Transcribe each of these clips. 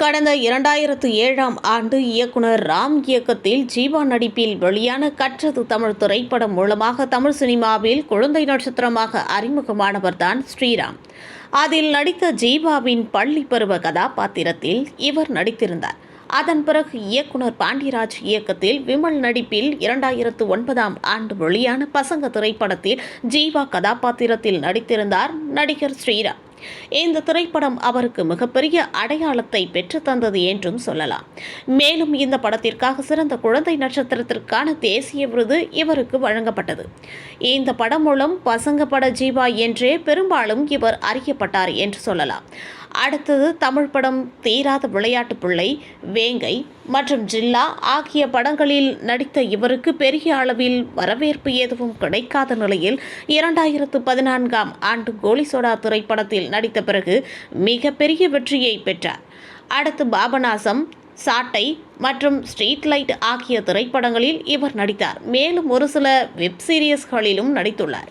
கடந்த இரண்டாயிரத்து ஏழாம் ஆண்டு இயக்குனர் ராம் இயக்கத்தில் ஜீவா நடிப்பில் வெளியான கற்றது தமிழ் திரைப்படம் மூலமாக தமிழ் சினிமாவில் குழந்தை நட்சத்திரமாக அறிமுகமானவர்தான் ஸ்ரீராம். அதில் நடித்த ஜீவாவின் பள்ளி பருவ கதாபாத்திரத்தில் இவர் நடித்திருந்தார். அதன் பிறகு இயக்குனர் பாண்டியராஜ் இயக்கத்தில் விமல் நடிப்பில் இரண்டாயிரத்து ஒன்பதாம் ஆண்டு வெளியான பசங்க திரைப்படத்தில் ஜீவா கதாபாத்திரத்தில் நடித்திருந்தார் நடிகர் ஸ்ரீராம். இந்த திரைப்படம் அவருக்கு மிகப்பெரிய அடையாளத்தை பெற்று தந்தது என்றும் சொல்லலாம். மேலும் இந்த படத்திற்காக சிறந்த குழந்தை நட்சத்திரத்திற்கான தேசிய விருது இவருக்கு வழங்கப்பட்டது. இந்த படம் மூலம் பசங்க பட ஜீவா என்றே பெரும்பாலும் இவர் அறியப்பட்டார் என்று சொல்லலாம். அடுத்தது தமிழ் படம் தீராத விளையாட்டு பிள்ளை வேங்கை மற்றும் ஜில்லா ஆகிய படங்களில் நடித்த இவருக்கு பெரிய அளவில் வரவேற்பு எதுவும் கிடைக்காத நிலையில் இரண்டாயிரத்து பதினான்காம் ஆண்டு கோலிசோடா திரைப்படத்தில் நடித்த பிறகு மிகப்பெரிய வெற்றியை பெற்றார். அடுத்து பாபநாசம் சாட்டை மற்றும் ஸ்ட்ரீட் லைட் ஆகிய திரைப்படங்களில் இவர் நடித்தார். மேலும் ஒரு சில வெப் சீரியஸ்களிலும் நடித்துள்ளார்.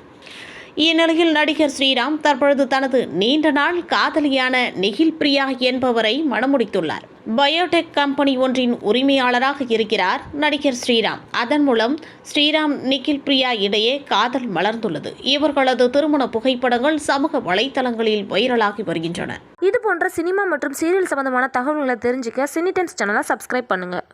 இந்நிலையில் நடிகர் ஸ்ரீராம் தற்பொழுது தனது நீண்ட நாள் காதலியான நிகில் பிரியா என்பவரை மணமுடித்துள்ளார். பயோடெக் கம்பெனி ஒன்றின் உரிமையாளராக இருக்கிறார் நடிகர் ஸ்ரீராம். அதன் மூலம் ஸ்ரீராம் நிகில் பிரியா இடையே காதல் மலர்ந்துள்ளது. இவர்களது திருமண புகைப்படங்கள் சமூக வலைதளங்களில் வைரலாகி வருகின்றன. இது போன்ற சினிமா மற்றும் சீரியல் சம்பந்தமான தகவல்களை தெரிஞ்சுக்க சினி டைம்ஸ் சேனலை சப்ஸ்கிரைப் பண்ணுங்கள்